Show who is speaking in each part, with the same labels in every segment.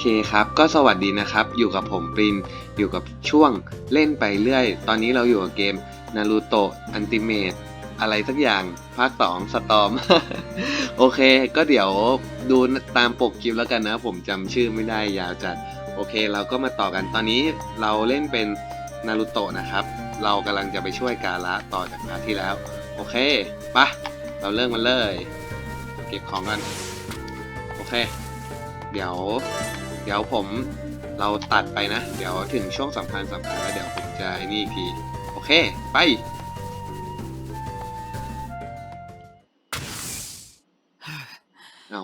Speaker 1: เคครับ ก็สวัสดีนะครับ อยู่กับผมปริน อยู่กับช่วงเล่นไปเรื่อย ตอนนี้เราอยู่กับเกมนารูโตะอันติเมตอะไรสักอย่างภาคสองสตอม โอเค ก็เดี๋ยวดูตามปกคลิปแล้วกันนะ ผมจำชื่อไม่ได้ยาวจัด โอเค เราก็มาต่อกัน ตอนนี้เราเล่นเป็นนารูโตะนะครับ เรากำลังจะไปช่วยกาละต่อจากพาที่แล้ว โอเคปะเราเริ่มกันเลย เก็บของกัน โอเค เดี๋ยว ดี๋ยวผมเราตัดไปนะ เดี๋ยวถึงช่วงสำคัญสำคัญแล้วเดี๋ยวผมจะไอ้นี่อีกที โอเค ไป เอา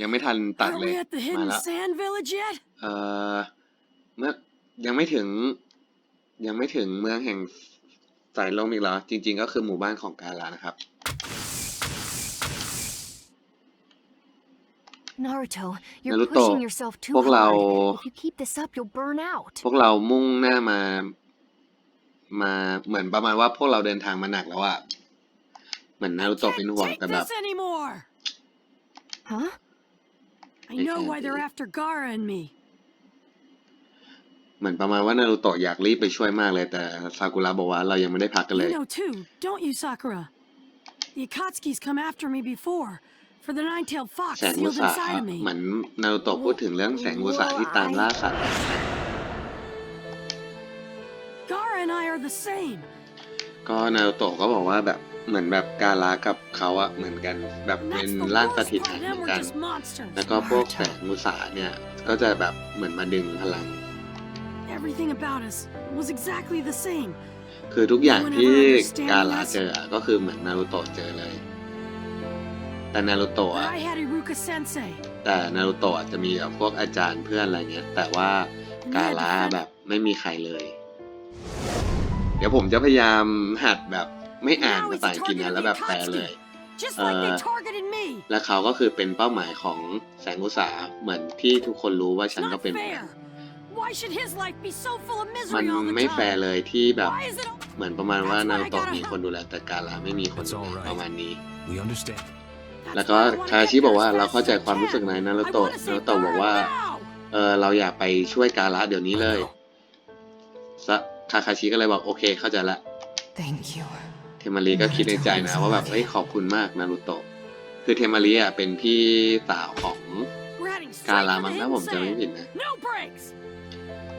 Speaker 1: ยังไม่ทันตัด
Speaker 2: Are
Speaker 1: เลย
Speaker 2: we at the
Speaker 1: มา
Speaker 2: hidden
Speaker 1: แล้ว
Speaker 2: sand village yet?
Speaker 1: เอ่อเมื่อยังไม่ถึง ยังไม่ถึงเมืองแห่งสายลมอีกเหรอ จริง ๆ ก็คือหมู่บ้านของกาลานะครับ
Speaker 3: Naruto, you're
Speaker 1: Naruto,
Speaker 3: pushing yourself too
Speaker 1: พวกเรา
Speaker 3: hard. If you keep this up, you'll burn out.
Speaker 1: พวกเรามุ่งหน้ามา มาเหมือนประมาณว่าพวกเราเดินทางมาหนักแล้วอะเหมือนนารูโตะเป็น
Speaker 2: Can't
Speaker 1: ห่วง
Speaker 2: take
Speaker 1: แต่แบบ
Speaker 2: this anymore.
Speaker 3: Huh?
Speaker 2: I
Speaker 1: They
Speaker 2: know
Speaker 1: can't
Speaker 2: why they're
Speaker 1: be.
Speaker 2: after Gara and me.
Speaker 1: เหมือนประมาณว่านารูโตะอยากรีบไปช่วยมากเลยแต่ซากุระบอกว่าเรายังไม่ได้พักกันเลย
Speaker 2: You know too, don't you, Sakura? The Akatsuki's come after me before for the nine-tailed fox
Speaker 1: แสงอุ
Speaker 2: sealed
Speaker 1: ตสา
Speaker 2: inside of
Speaker 1: เหมื
Speaker 2: me.
Speaker 1: อนนารูโตะพูดถึงเรื่องแสงอุตสาที่ตามล่าสัตว์
Speaker 2: Gara and I are the same.
Speaker 1: ก็นารูโตะก็บอกว่าแบบเหมือนแบบกาลากับเขาอะเหมือนกันแบบ
Speaker 2: And
Speaker 1: เป็น
Speaker 2: that's the
Speaker 1: ร่างส
Speaker 2: worst
Speaker 1: ถิต
Speaker 2: part.
Speaker 1: เหมื
Speaker 2: Them
Speaker 1: อน
Speaker 2: were
Speaker 1: กัน
Speaker 2: just monsters.
Speaker 1: แล้วก็พวกแสงอุตสาเนี่ยก็จะแบบเหมือนมาดึงพลัง
Speaker 2: Everything about us was exactly the same.
Speaker 1: คือทุกอย่างที่กาลาเจออะก็คือเหมือนนารูโตะเจอเลย แต่นารูโตะ
Speaker 2: But
Speaker 1: อะ
Speaker 2: I had Iruka Sensei.
Speaker 1: แต่นารูโตะอาจจะมีแบบพวกอาจารย์เพื่อนอะไรเงี้ย แต่ว่า
Speaker 2: And
Speaker 1: กา
Speaker 2: they had
Speaker 1: ลา
Speaker 2: defended-
Speaker 1: แบบไม่มีใครเลย เดี๋ยวผมจะพยายามหัดแบบไม่อ่านภาษาอังกฤษนะแล้วแบบแปลเลย
Speaker 2: Just like they
Speaker 1: Uh,
Speaker 2: targeted me.
Speaker 1: และเขาก็คือเป็นเป้าหมายของแสงอุตสาเหมือนที่ทุกคนรู้ว่า
Speaker 2: It's
Speaker 1: ฉันก็
Speaker 2: not
Speaker 1: เป็นเหมือนกั
Speaker 2: fair.
Speaker 1: น
Speaker 2: Why should his life be so full of
Speaker 1: มัน
Speaker 2: misery all the
Speaker 1: ไม่แฟร์
Speaker 2: time?
Speaker 1: เลยที่แบบ
Speaker 2: Why is it all
Speaker 1: เหมือนประมาณว่า
Speaker 2: That's why
Speaker 1: นา
Speaker 2: I
Speaker 1: รูโตะ
Speaker 2: gotta
Speaker 1: มีคนดูแลแต่กาลาไม่มีคนดู
Speaker 4: It's
Speaker 1: แล
Speaker 4: all right.
Speaker 1: ประมาณนี้
Speaker 4: We understand.
Speaker 2: That's
Speaker 1: แล้วก็
Speaker 2: why I wanna
Speaker 1: คา
Speaker 2: get
Speaker 1: ชิบอก
Speaker 2: there
Speaker 1: ว่า
Speaker 2: as
Speaker 1: เรา
Speaker 2: fast
Speaker 1: เข้า
Speaker 2: as
Speaker 1: ใจ
Speaker 2: I
Speaker 1: ความรู้สึก
Speaker 2: can.
Speaker 1: นายนารู
Speaker 2: I
Speaker 1: โตะ
Speaker 2: wanna
Speaker 1: นา
Speaker 2: save
Speaker 1: รูโตะบอกว่า
Speaker 2: Gara now.
Speaker 1: เออเราอยากไปช่วยกาละเดี๋ยวนี้เลยซะคาคาชิก็เลยบอกโอเคเข้าใจละ
Speaker 3: Thank you.
Speaker 1: เทมารีก็คิดในใจนะว่าแบบเฮ้ยขอบคุณมากนารูโตะคือเทมารีอะเป็นพี่สาวของ
Speaker 2: We're heading
Speaker 1: กา
Speaker 2: straight
Speaker 1: ลา
Speaker 2: for
Speaker 1: มั้
Speaker 2: the
Speaker 1: งถ้าผม
Speaker 2: hidden
Speaker 1: จำไม่
Speaker 2: sand.
Speaker 1: ผิดนะ
Speaker 2: No breaks.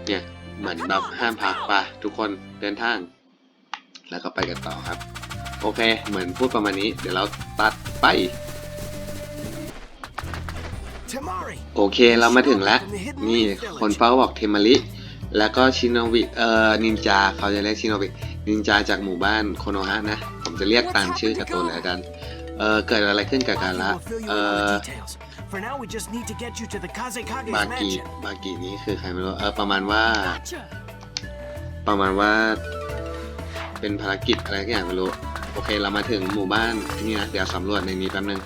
Speaker 1: เนี่ยเหมือนแบบห้ามพักปะทุกคนเดินทาง แล้วก็ไปกันต่อครับ โอเค เหมือนพูดประมาณนี้ เดี๋ยวเราตัดไป
Speaker 4: Tamari!
Speaker 1: โอเคเรามาถึงแล้ว นี่คนเฝ้าบอกเทมาริแล้วก็ชินโนวิเอ่อนินจาเขาจะเรียกชินโนวินินจาจากหมู่บ้านโคโนฮะนะ ผมจะเรียกตามชื่อการ์ตูนเลยละกันเออเกิดอะไรขึ้นกับการละ
Speaker 4: Baki will fill you
Speaker 1: เอ
Speaker 4: in on
Speaker 1: อ
Speaker 4: the details. For now, we just need to get you to the Kazekage's
Speaker 1: บากิ
Speaker 4: mansion.
Speaker 1: บากินี้คือใครไม่รู้เออประมาณว่า
Speaker 2: Gotcha.
Speaker 1: ประมาณว่า เป็นภารกิจอะไรสักอย่างไม่รู้โอเคเรามาถึงหมู่บ้านนี่นะเดี๋ยวสำรวจในนี้แป๊บนึง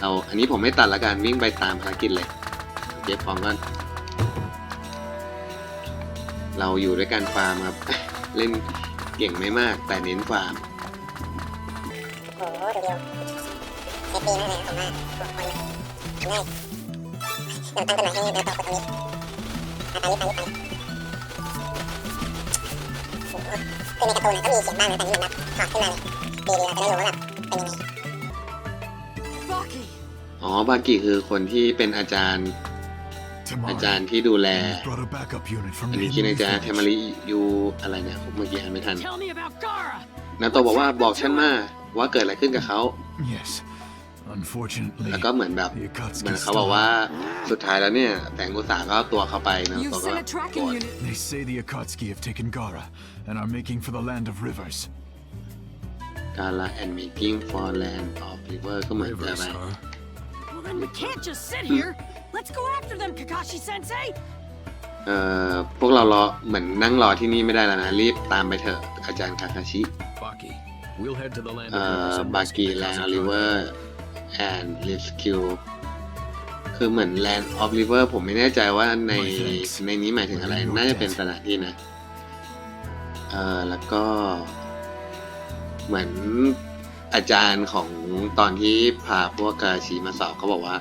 Speaker 1: เอาอันนี้ผมไม่ตัดละกันวิ่งไปตามภารกิจเลยเก็บของก่อนเราอยู่ด้วยการฟาร์มครับ เล่นเก่งไม่มากแต่เน้นฟาร์ม
Speaker 5: โอ้โหดูเดี๋ยวเซฟดีมากเลยผมว่าทุกคนง่ายเดี๋ยวตั้งต้นไม้ให้แล้วต่อกดตรงนี้อะตามนี้ตามนี้ตามนี้โอ้โหคือในการ์ตูนนะก็มีเขียนบ้างนะแต่นี่มันแบบถอดขึ้นมาเลยดีดีเราจะได้รู้ว่าแบบเป็นยังไง
Speaker 1: อ๋อบากิคือคนที่เป็นอาจารย์ อาจารย์ที่ดูแล
Speaker 6: brought a backup unit from
Speaker 1: อัน
Speaker 6: the
Speaker 1: นี้คิดใน
Speaker 6: hidden
Speaker 1: ใจ
Speaker 6: village.
Speaker 1: เทมาริยูอะไรเนี่ยผมเมื่อกี้อ่านไม่ทัน
Speaker 2: Tell me about Gara.
Speaker 1: นาโตะบอกว่าบอกฉันมาว่าเกิดอะไรขึ้นกับเขา
Speaker 6: Yes. Unfortunately,
Speaker 1: แล้วก็เหมือนแบบ
Speaker 6: the
Speaker 1: เหมือน
Speaker 6: Akatsuki
Speaker 1: เขาบอกว่าสุดท้ายแล้วเนี่ยแสงอุตสาก็เอาตัวเขาไปนะ
Speaker 2: You
Speaker 1: ตัวก็
Speaker 2: sent a
Speaker 1: โกร
Speaker 2: tracking
Speaker 1: ธ
Speaker 2: unit.
Speaker 6: They say the Akatsuki have taken Gara and are making for the land of rivers.
Speaker 1: กาลา and making for land of river ก็เหมือนจะ
Speaker 4: Rivers,
Speaker 1: ไป
Speaker 4: huh?
Speaker 2: Well, then we can't just sit here. Let's go after them, Kakashi Sensei.
Speaker 1: เอ่อพวกเรารอเหมือนนั่งรอที่นี่ไม่ได้แล้วนะ รีบตามไปเถอะอาจารย์คาคาชิ
Speaker 4: Baki, we'll head to the land
Speaker 1: เอ่
Speaker 4: of
Speaker 1: อ
Speaker 4: rivers and
Speaker 1: บา
Speaker 4: rescue
Speaker 1: กี
Speaker 4: the
Speaker 1: แลนด์
Speaker 4: Kazekage.
Speaker 1: ริเวอร์ and rescue คือเหมือน land of river ผมไม่แน่ใจว่าใน
Speaker 6: My thanks.
Speaker 1: ในนี้หมายถึงอะไร
Speaker 6: Your
Speaker 1: น่าจะเป็น
Speaker 6: debt.
Speaker 1: สถานที่นะ เอ่อ แล้วก็ เหมือน อาจารย์ของตอนที่พาพวกกาชีมาสอบเขาบอกว่า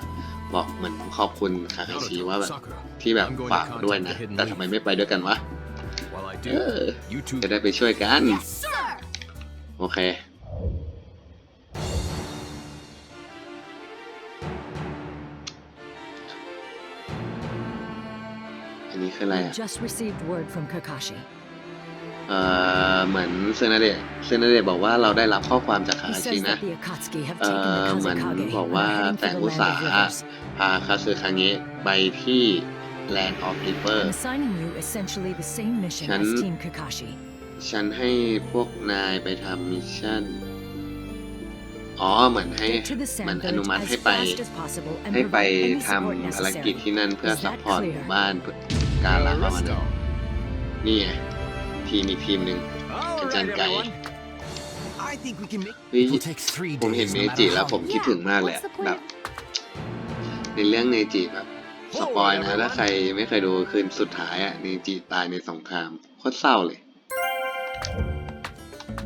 Speaker 1: บอกเหมือนขอบคุณคาคาชิว่าแบบ
Speaker 4: Sakura,
Speaker 1: ที่แบบฝากด้วยนะ แต่ทำไมไม่ไปด้วยกันวะ
Speaker 4: while I
Speaker 1: เอ
Speaker 4: do,
Speaker 1: อ
Speaker 4: you two
Speaker 1: จะได้ไปช่วยกัน โอเคอันนี้คืออะไร
Speaker 7: We
Speaker 1: อะ เอ่อเหมือนเซนาเดะเซนาเดะบอกว่าเราได้รับข้อความจากคา
Speaker 7: He
Speaker 1: คาชิ
Speaker 7: says
Speaker 1: นะ
Speaker 7: that the Akatsuki have
Speaker 1: เอ่
Speaker 7: taken
Speaker 1: อ
Speaker 7: the
Speaker 1: เหมือน
Speaker 7: Kazekage
Speaker 1: บอก
Speaker 7: and
Speaker 1: ว่า
Speaker 7: are heading
Speaker 1: แส
Speaker 7: for
Speaker 1: ง
Speaker 7: the
Speaker 1: อุต
Speaker 7: land
Speaker 1: สา
Speaker 7: of
Speaker 1: ห
Speaker 7: rivers.
Speaker 1: พาคาซึคาเงะไปที่ Land of River
Speaker 7: I'm assigning you essentially the same mission
Speaker 1: ฉัน
Speaker 7: as Team Kakashi.
Speaker 1: ฉันให้พวกนายไปทำมิชชั่นอ๋อเหมือนให้
Speaker 7: Get to the
Speaker 1: เหมือน
Speaker 7: sand
Speaker 1: อนุ
Speaker 7: village
Speaker 1: มัติ
Speaker 7: as
Speaker 1: ให้ไป
Speaker 7: fast as possible and
Speaker 1: ให้ไป
Speaker 7: provide any
Speaker 1: ท
Speaker 7: support ำ
Speaker 1: ภารกิจ
Speaker 7: necessary.
Speaker 1: ที่นั่นเพื่อ
Speaker 7: Is
Speaker 1: ซัพ
Speaker 7: that
Speaker 1: พอร์ตห
Speaker 7: clear?
Speaker 1: มู่บ้านเพื่อการละประมาณนั้นนี่ไง ทีมอีกทีมหนึ่ง
Speaker 4: All
Speaker 1: It's
Speaker 4: right,
Speaker 1: on guy.
Speaker 4: everyone. I think we can make.
Speaker 1: เฮ้ย
Speaker 4: It'll take three
Speaker 1: ผมเห็น
Speaker 4: days,
Speaker 1: เน
Speaker 4: no
Speaker 1: จิ
Speaker 4: matter
Speaker 1: แล้ว
Speaker 4: how
Speaker 1: ผมคิดถึงมากเลยอะแบบ ในเรื่องเนจิแบบสปอยนะถ้าใครไม่เคยดูคืนสุดท้ายอะเนจิตายในสงครามโคตรเศร้าเลย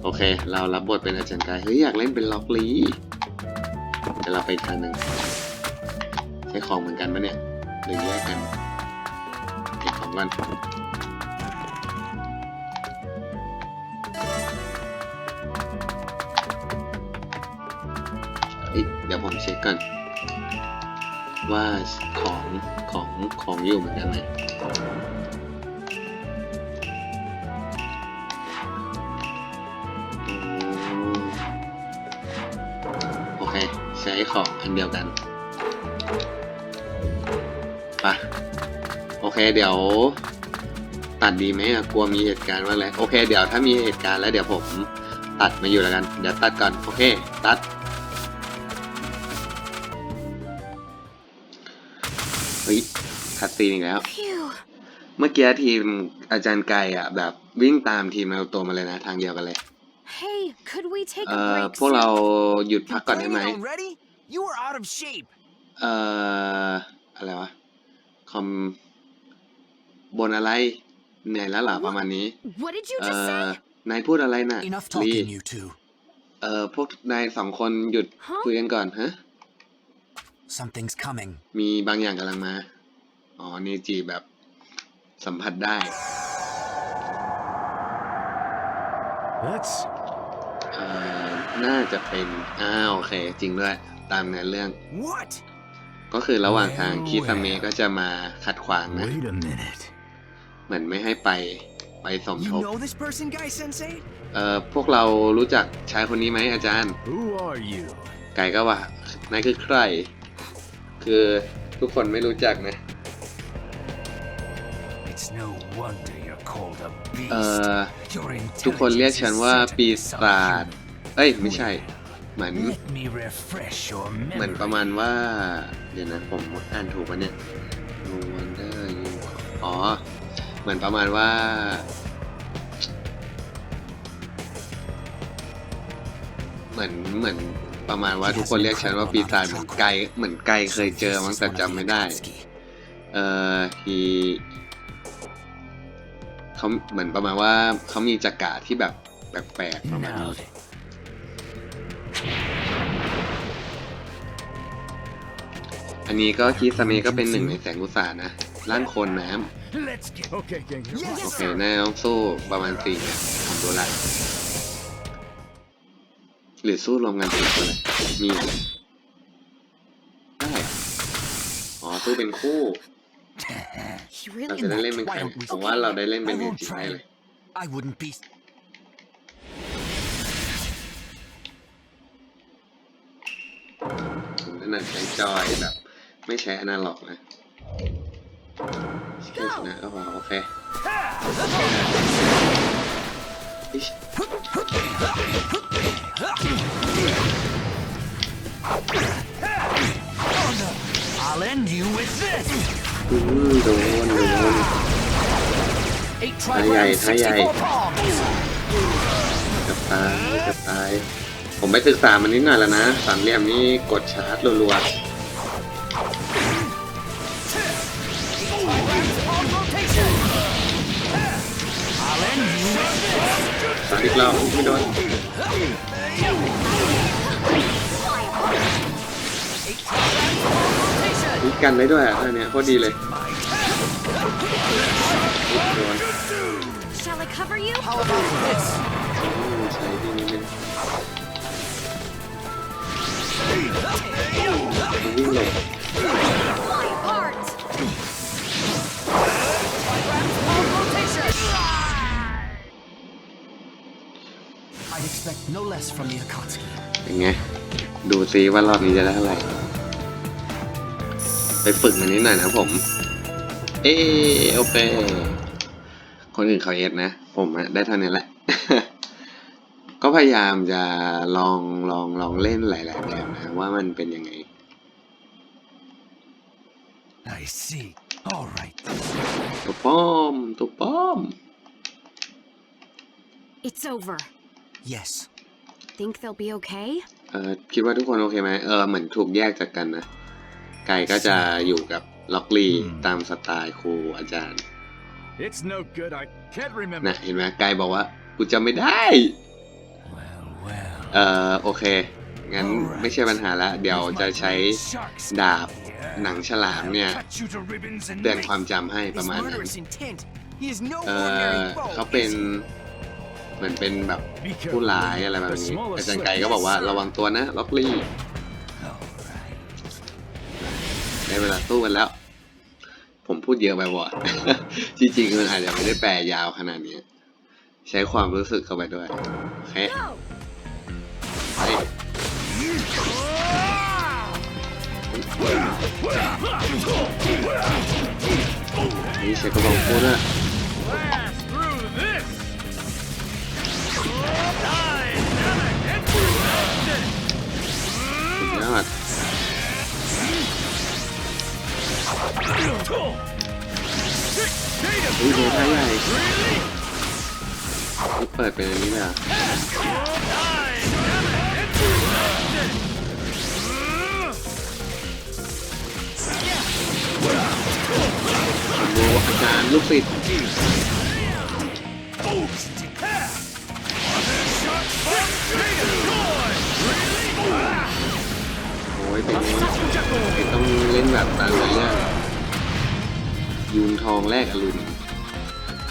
Speaker 1: โอเค เรารับบทเป็นอาจารย์กายเฮ้ยอยากเล่นเป็นล็อกลีเดี๋ยวเราไปอีกทางหนึ่งใช้ของเหมือนกันปะเนี่ยหรือแยกกันเก็บของกัน เดี๋ยวผมเช็คก่อน ว่าของของของอยู่เหมือนกันไหมโอเค ใช้ของอันเดียวกันไปะโอเคเดี๋ยวตัดดีไหมกลัวมีเหตุการณ์ว่าอะไรโอเค เดี๋ยวถ้ามีเหตุการณ์แล้วเดี๋ยวผมตัดมาอยู่แล้วกัน เดี๋ยวตัดก่อน โอเค ตัด คัดซีนอีกแล้ว
Speaker 3: Phew.
Speaker 1: เมื่อกี้ทีมอาจารย์ไก่อะ แบบวิ่งตามทีมนารูโตะมาเลยนะ ทางเดียวกันเลย
Speaker 3: Hey, could we take
Speaker 1: เอ่
Speaker 3: a
Speaker 1: อ
Speaker 3: break?
Speaker 1: พวกเรา
Speaker 3: soon?
Speaker 1: หยุดพักก่อนได้ไหม
Speaker 4: Training already? You were out of shape.
Speaker 1: เอ่ออะไรวะคอมบนอะไรเหนื่อยแล้วเหรอประมาณนี้
Speaker 3: What did you
Speaker 1: เอ่
Speaker 3: just
Speaker 1: อ
Speaker 3: say?
Speaker 1: นายพูดอะไรน่ะ
Speaker 4: Enough
Speaker 1: ลี
Speaker 4: talking, you two.
Speaker 1: เอ่อพวกนายสองคนหยุด
Speaker 3: ฮะ
Speaker 1: คุยกันก่อนฮะ
Speaker 4: Something's coming.
Speaker 1: มีบางอย่างกำลังมา อ๋อเนจีแบบสัมผัสได้
Speaker 6: Let's
Speaker 1: เอ่อน่าจะเป็น อ้าวโอเค จริงด้วย ตามเนื้อเรื่อง
Speaker 4: What?
Speaker 1: ก็คือระหว่างทาง
Speaker 6: Well,
Speaker 1: คิสเมะก็จะมาขัดขวางนะ
Speaker 6: wait a minute.
Speaker 1: เหมือนไม่ให้ไปไปสม
Speaker 4: You
Speaker 1: ทบ
Speaker 4: know this person, Guy Sensei?
Speaker 1: เอ่อพวกเรารู้จักชายคนนี้ไหมอาจารย์
Speaker 6: Who are you?
Speaker 1: ไก่ก็ว่านายคือใคร คือทุกคนไม่รู้จักนะ เอ่อ
Speaker 4: Your
Speaker 1: ทุกคนเรียกฉันว่าปีศาจเอ้ยไม่ใช่ เหมือน
Speaker 4: Let me refresh your
Speaker 1: เหมือน
Speaker 4: memory.
Speaker 1: ประมาณว่า เดี๋ยวนะผมอ่านถูกปะเนี่ย No wonder you อ๋อ เหมือนประมาณว่า เหมือนเหมือนประมาณว่าทุกคนเรียกฉันว่าปีศาจเหมือนไกลเหมือนไกลเคยเจอมั้งแต่จำไม่ได้ เอ่อ he เขาเหมือนประมาณว่าเขามีจักราที่แบบแปลกๆประมาณ
Speaker 4: Now
Speaker 1: นี้
Speaker 4: then.
Speaker 1: อันนี้ก็คิสเมก็เป็นหนึ่งในแสงอุตสาหนะร่างโคนน้
Speaker 4: Let's get.
Speaker 6: Okay, gang. ำ
Speaker 1: โอเคน่าต้องสู้ประมาณสี่เนี่ยผมดูละหรือสู้รวมกันสี่คนเลยมีได้เหรออ๋อสู้เป็นคู่
Speaker 3: He
Speaker 1: เรา
Speaker 3: really
Speaker 1: จะได้เล่นเป็นใครผมว่าเราได้เล่นเป็นเนจิได้เลย
Speaker 4: I wouldn't be.
Speaker 1: ผมถนัดใช้จอยแบบ ไม่ใช้อนาล็อกนะแค่ชนะก็พอโอเคอิ๊ช
Speaker 4: I'll end you with this.
Speaker 1: อืมโดนโดน
Speaker 4: Eight
Speaker 1: Ay, ay,
Speaker 4: trigrams,
Speaker 1: ay, ay.
Speaker 4: 64 palms.
Speaker 1: กับตายกับตาย ผมไปศึกษามันนิดหน่อยแล้วนะ สามเหลี่ยมนี่กดชาร์จรัว
Speaker 4: Palm rotation. I'll end you with
Speaker 1: ๆสามอีกรอบไม่โดน มีกันได้ด้วยอะท่าเนี้ยโคตรดีเลย
Speaker 4: My
Speaker 1: โดน
Speaker 3: Shall I cover you?
Speaker 4: How about this?
Speaker 1: ใช้ที่นี่เป็นวิ่งหลบ
Speaker 3: Fly apart!
Speaker 4: All rotation! I'd expect no less from the Akatsuki.
Speaker 1: เป็นไง ดูซิว่ารอบนี้จะได้เท่าไหร่ ไปฝึกมานิดหน่อยนะผมเออโอเค คนอื่นเขาเอสนะ ผมอะได้เท่านี้แหละ ก็พยายามจะลองลองลองเล่นหลายๆแบบนะว่ามันเป็นยังไง
Speaker 4: I see. All right.
Speaker 1: ตัวป้อมตัวป้อม
Speaker 3: It's over.
Speaker 4: Yes.
Speaker 3: Think they'll be okay?
Speaker 1: เออคิดว่าทุกคนโอเคไหมเออเหมือนถูกแยกจากกันนะ ไก่ก็จะอยู่กับล็อกลี
Speaker 6: อืม
Speaker 1: ตามสไตล์ครูอาจารย์
Speaker 6: It's no good. I can't remember.
Speaker 1: นะเห็นไหมไก่บอกว่า กูจำไม่ได้
Speaker 4: Well, well.
Speaker 1: เออโอเค งั้นไม่ใช่ปัญหาละ เดี๋ยวจะใช้ดาบหนังฉลามเนี่ย เตือนความจำให้ประมาณนั้นเออเขาเป็นเหมือนเป็นแบบผู้ร้ายอะไรแบบนี้ อาจารย์ไก่ก็บอกว่าระวังตัวนะล็อกลี่ ได้เวลาสู้กันแล้ว ผมพูดเยอะไปบ่ะจริงๆมันอาจจะไม่ได้แปลยาวขนาดนี้ ใช้ความรู้สึกเข้าไปด้วยโอเคไปนี่ใช้กระบอกพูดนะ อุ้ยโดนท่าใหญ่เปิดเป็นอันนี้เลยอผมดูอาจารย์ลูกศิษย์โอ้ยเป็นไงไอ้ต้องเล่นแบบตามเรื่อง ยูนทองแรกอรุณ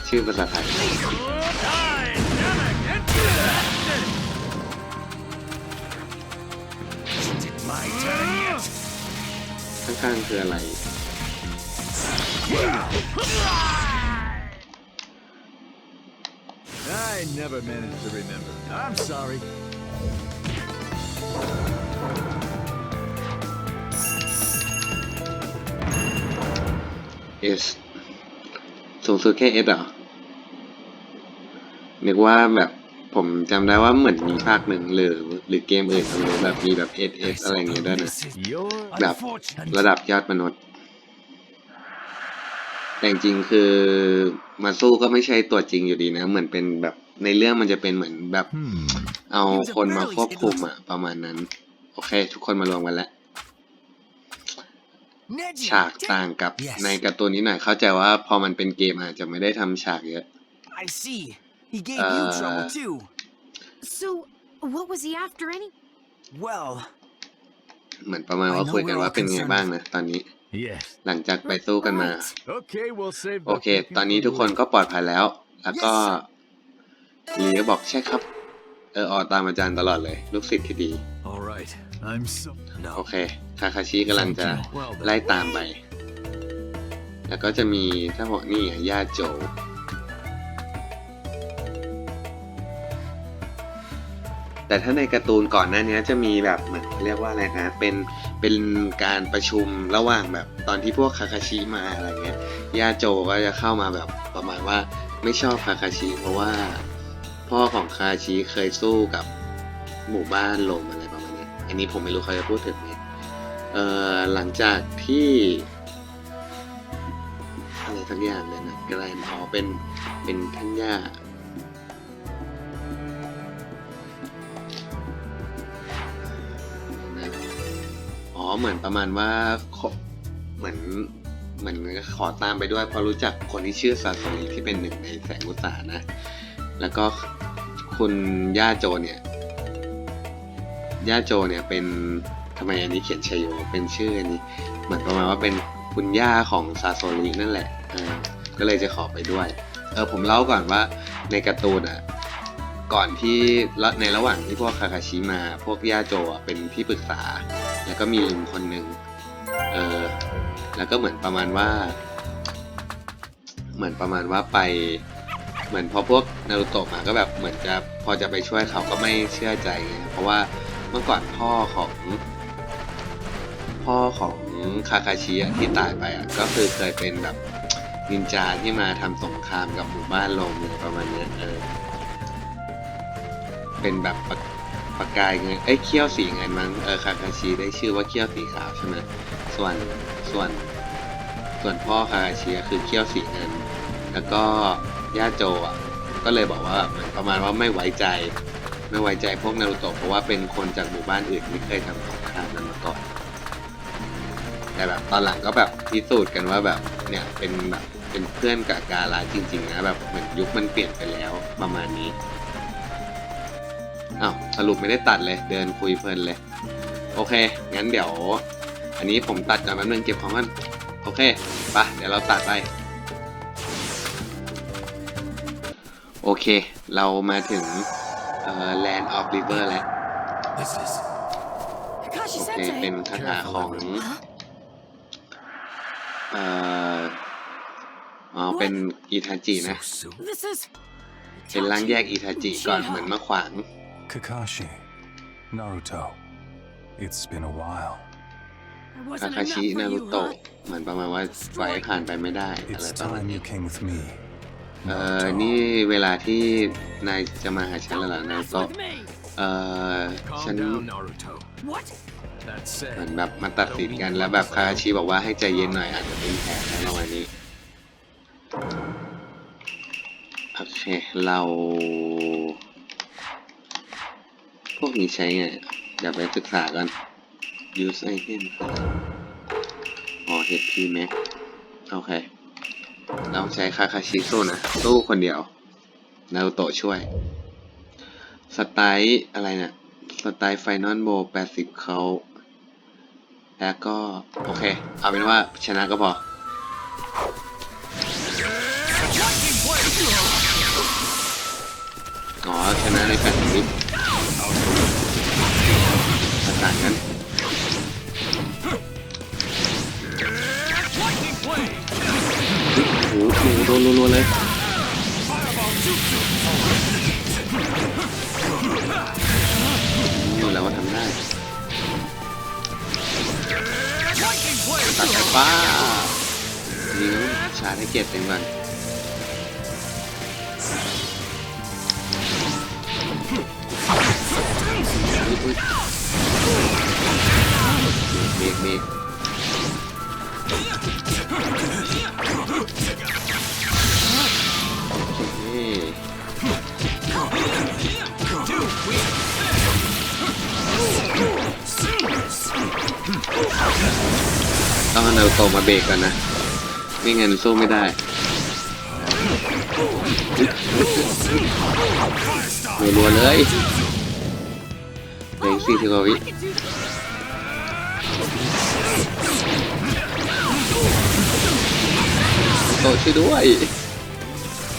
Speaker 1: ชื่อภาษาไทย ข้างๆคืออะไร
Speaker 6: I never managed to remember. I'm sorry.
Speaker 1: S สูงสุดแค่ S เหรอนึกว่าแบบผมจำได้ว่าเหมือนมีภาคหนึ่งหรือหรือเกมอื่นหรือแบบมีแบบ S S อะไรอย่างเงี้ยด้วยนะแบบระดับยอดมนุษย์ แต่จริงคือมาสู้ก็ไม่ใช่ตัวจริงอยู่ดีนะ เหมือนเป็นแบบในเรื่องมันจะเป็นเหมือนแบบ เอาคนมาควบคุมอะประมาณนั้น โอเค ทุกคนมารวมกันแล้ว ฉากต่างกับ
Speaker 4: Yes.
Speaker 1: ในการ์ตูนนี้หน่อยเข้าใจว่าพอมันเป็นเกมอาจจะไม่ได้ทำฉากเยอะ
Speaker 4: I see. He gave
Speaker 1: Uh,
Speaker 4: you trouble too.
Speaker 3: So, what was he after any?
Speaker 4: Well,
Speaker 1: เหมือนประมาณว่าคุยกันว่าเป็นไงบ้างนะตอนนี้
Speaker 6: Yes.
Speaker 1: หลังจากไปสู้กันมา
Speaker 3: Right.
Speaker 6: Okay, we'll save.
Speaker 1: โอ
Speaker 6: the
Speaker 1: เค
Speaker 6: thinking
Speaker 1: ตอนนี้
Speaker 6: for
Speaker 1: ทุกคน
Speaker 6: later.
Speaker 1: ก็ปลอดภัยแล้ว แล้วก็ลีก็บอกใช่ครับ เออออตามอาจารย์ตลอดเลย ลูกศิษย์ที่ดี
Speaker 6: All right. I'm so.
Speaker 1: โอ
Speaker 4: no.
Speaker 1: เคคาคาชิกำลังจะ
Speaker 6: Well done.
Speaker 1: ไล่ตามไป แล้วก็จะมีถ้าบอกนี่ไงญาติโจ แต่ถ้าในการ์ตูนก่อนหน้านี้จะมีแบบเหมือนเรียกว่าอะไรนะ เป็น เป็นการประชุมระหว่างแบบตอนที่พวกคาคาชิมาอะไรเงี้ยญาติโจก็จะเข้ามาแบบประมาณว่าไม่ชอบคาคาชิเพราะว่า พ่อของคาชิเคยสู้กับหมู่บ้านลมอะไรประมาณนี้อันนี้ผมไม่รู้เขาจะพูดถึงไหมเอ่อหลังจากที่อะไรสักอย่างเลยนะแกรนอ๋อเป็นเป็นท่านย่าอ๋อเหมือนประมาณว่าเหมือนเหมือนขอตามไปด้วยเพราะรู้จักคนที่ชื่อซาโซริที่เป็นหนึ่งในแสงอุตสานะ แล้วก็ คุณย่าโจเนี่ยย่าโจเนี่ยเป็นทำไมอันนี้เขียนชัยโยเป็นชื่ออันนี้เหมือนประมาณว่าเป็นคุณย่าของซาโซรินั่นแหละก็เลยจะขอไปด้วย เออผมเล่าก่อนว่าในการ์ตูนอะก่อนที่ในระหว่างที่พวกคาคาชิมา พวกย่าโจอะเป็นที่ปรึกษา แล้วก็มีลุงคนหนึ่งเออแล้วก็เหมือนประมาณว่า เหมือนประมาณว่าไป เหมือนพอพวกนารูโตะมาก็แบบเหมือนจะพอจะไปช่วยเขาก็ไม่เชื่อใจไงเพราะว่าเมื่อก่อนพ่อของพ่อของคาคาชิที่ตายไปอะก็คือเคยเป็นแบบนินจาที่มาทำสงครามกับหมู่บ้านลมเลยประมาณนี้เออเป็นแบบประประกายเงินเอ้เขี้ยวสีเงินมั้งเออคาคาชิได้ชื่อว่าเขี้ยวสีขาวใช่ไหมส่วนส่วน ส่วนพ่อคาคาชิคือเขี้ยวสีเงิน แล้วก็ ย่าโจอะก็เลยบอกว่าเหมือนประมาณว่าไม่ไว้ใจ ไม่ไว้ใจพวกนารูโตะเพราะว่าเป็นคนจากหมู่บ้านอื่นไม่เคยทำสงครามนั้นมาก่อน แต่แบบตอนหลังก็แบบพิสูจน์กันว่าแบบเนี่ยเป็นแบบเป็นเพื่อนกับกาลาจริง ๆ นะแบบเหมือนยุคมันเปลี่ยนไปแล้วประมาณนี้อ้าวสรุปไม่ได้ตัดเลยเดินคุยเพลินเลย โอเค งั้นเดี๋ยว อันนี้ผมตัดก่อนแป๊บนึงเก็บของกันโอเคไปะเดี๋ยวเราตัดไป โอเค เรามาถึงเอ่อ Land of River แล้ว
Speaker 6: This is
Speaker 2: Kakashi
Speaker 1: โอเค
Speaker 2: Sensei.
Speaker 1: เป็นคาถาของเอ่ออ๋อเป็นอิทาจินะ
Speaker 6: so soon.
Speaker 2: This is.
Speaker 1: เป็นร่างแยกอิทาจิก่อนเหมือนมาขวาง
Speaker 6: Kakashi, Naruto, it's been a while.
Speaker 2: There
Speaker 1: คา
Speaker 2: wasn't
Speaker 1: คา
Speaker 2: enough
Speaker 1: ชิ
Speaker 2: for
Speaker 1: นารุ
Speaker 2: you,
Speaker 1: โตะ
Speaker 2: huh?
Speaker 1: เหมือนประมาณว่าปล่อยให้ผ่านไปไม่ได้อะไร
Speaker 6: It's
Speaker 1: ประมาณ
Speaker 6: time
Speaker 1: นี้
Speaker 6: you came with me.
Speaker 1: เอ่อ
Speaker 6: Naruto.
Speaker 1: นี่เวลาที่นายจะมาหาฉันแล้วล่ะนารุ
Speaker 2: That's
Speaker 1: โตะ
Speaker 2: with me.
Speaker 1: เอ่อ ฉัน
Speaker 6: Naruto.
Speaker 2: What?
Speaker 6: That
Speaker 1: เหมือน
Speaker 6: said,
Speaker 1: แบบมาตัดสินกันแล้วแบบคาคาชิบอกว่าให้ใจเย็นหน่อยอาจจะเป็นแผลอะไรประมาณนี้ โอเค เรา พวกนี้ใช้ไง เดี๋ยวไปศึกษากัน use item อ๋อ HP max โอเค เราใช้คาคาชิสู้นะ สู้คนเดียว นารูโตะช่วย สไตล์อะไรเนี่ย สไตล์ไฟนอลโบ80เขา แล้วก็ โอเค เอาเป็นว่าชนะก็พอ อ๋อ ชนะใน80วิประสานกัน โอ้โหโดนรัวๆเลยนี่แล้วว่าทำได้ตัดไฟฟ้านี่ต้องชาร์จให้เกียรติเต็มก่อนอุ๊ยอุ๊ยเมฆเต้องเอานารูโตมาเบรกก่อนนะ ไม่งั้นสู้ไม่ได้รัวๆเลยเหลยสี่สิบกว่าวิโตช่วยด้วย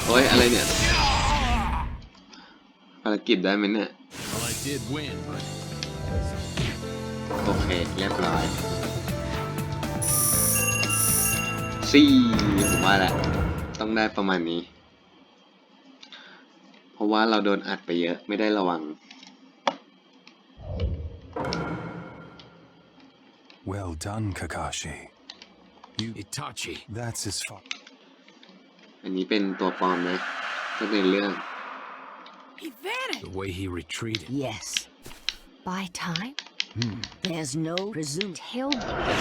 Speaker 1: โอ้ย อะไรเนี่ย ภารกิจได้ไหมเนี่ย โอเค เรียบร้อย สี่ผมว่าแหละต้องได้ประมาณนี้ เพราะว่าเราโดนอัดไปเยอะไม่ได้ระวัง
Speaker 6: well done, Kakashi. You,
Speaker 8: Itachi.
Speaker 6: that's his fault.
Speaker 1: อันนี้เป็นตัวปลอมนะก็ในเรื่อง
Speaker 2: He vanished.
Speaker 8: The way he retreated.
Speaker 7: Yes.
Speaker 3: By time?
Speaker 7: There's no presumed tail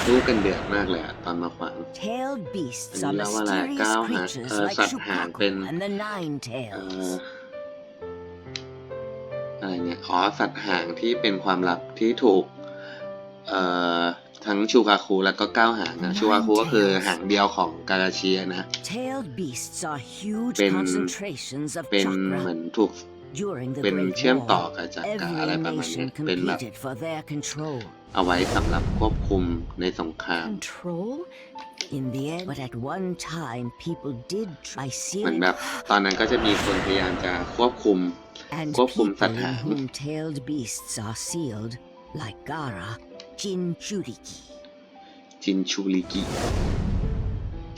Speaker 1: สู้กันเดือดมากเลยอะตอนมาขวาง
Speaker 7: tailed beasts
Speaker 1: And
Speaker 7: are
Speaker 1: you know what, like,
Speaker 7: mysterious
Speaker 1: cow, huh?
Speaker 7: creatures
Speaker 1: Uh,
Speaker 7: like
Speaker 1: sat hàng
Speaker 7: Shukaku
Speaker 1: bên-
Speaker 7: and the Nine
Speaker 1: เอ่อ
Speaker 7: Tails.
Speaker 1: อะไรเนี่ยอ๋อสัตว์ห่างที่เป็นความลับที่ถูก เอ่อ ทั้งชูคาคุแล้วก็ก้าวหางนะชูคาคุก็คือหางเดียวของกาลาเชียนะ
Speaker 7: Tailed beasts are huge
Speaker 1: Bên-
Speaker 7: concentrations of
Speaker 1: เป็นเหมือ
Speaker 7: chakra.
Speaker 1: นถูก
Speaker 7: During the
Speaker 1: เป็น
Speaker 7: Great
Speaker 1: เชื่อมต่อ
Speaker 7: War,
Speaker 1: กับจักรอะไร
Speaker 7: every
Speaker 1: ประมาณเนี้ย
Speaker 7: nation
Speaker 1: เป็นแบบ
Speaker 7: competed for their control.
Speaker 1: เอาไว้สำหรับควบคุมในสงคราม
Speaker 3: Control?
Speaker 7: In the end, but at one time, people did try
Speaker 1: เหมือน
Speaker 7: sealing
Speaker 1: แบบตอนนั้นก็จะมีคนพยายามจะควบคุม
Speaker 7: and
Speaker 1: ควบคุม
Speaker 7: people
Speaker 1: ส
Speaker 7: in
Speaker 1: ถาน
Speaker 7: whom tailed beasts are sealed, like Gara, Jinchuriki.
Speaker 1: จินชูริกิ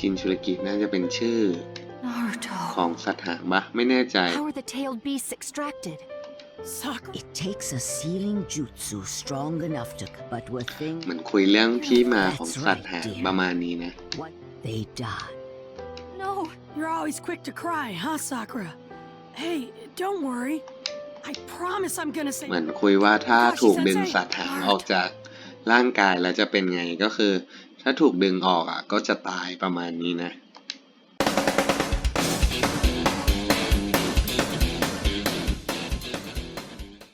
Speaker 1: จินชูริกิน่าจะเป็นชื่อ
Speaker 3: Naruto.
Speaker 1: ของสัตว์หางปะไม่แน่ใจ
Speaker 3: How are the tailed beasts extracted?
Speaker 2: Sakura.
Speaker 7: It takes a sealing jutsu strong enough to, but with
Speaker 1: เหมือน
Speaker 7: things
Speaker 1: คุยเรื่องที่มาของสัตว์หางประมาณนี้นะ
Speaker 7: what they die.
Speaker 3: No.
Speaker 2: You're always quick to cry, huh, Sakura? Hey, don't worry. I promise I'm gonna say.
Speaker 1: เหมือนคุยว่าถ้าถูกดึงสัตว์หางออกจากร่างกายแล้วจะเป็นไงก็คือ ถ้าถูกดึงออกอะก็จะตายประมาณนี้นะ